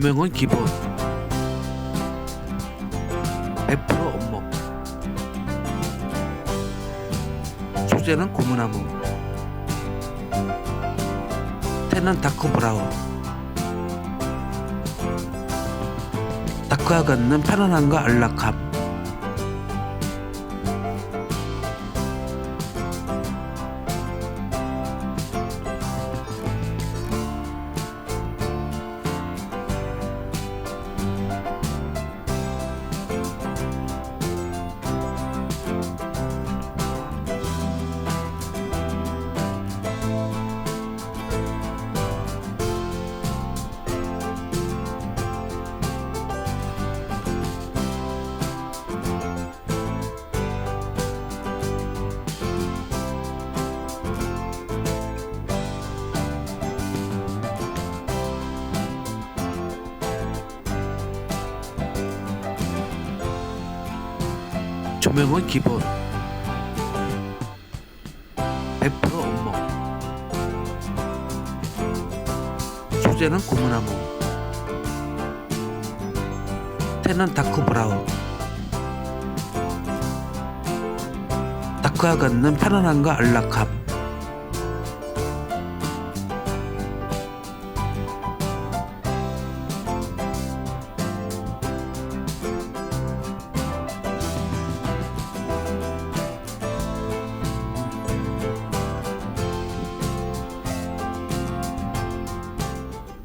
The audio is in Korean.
조명은 기본. 100% 원목 소재는 고무나무. 테는 다크 브라운. 다크가 갖는 편안함과 안락함 조명은 기본. 100% 원목 소재는 고무나무 테는 다크 브라운. 다크가 갖는 편안함과 안락함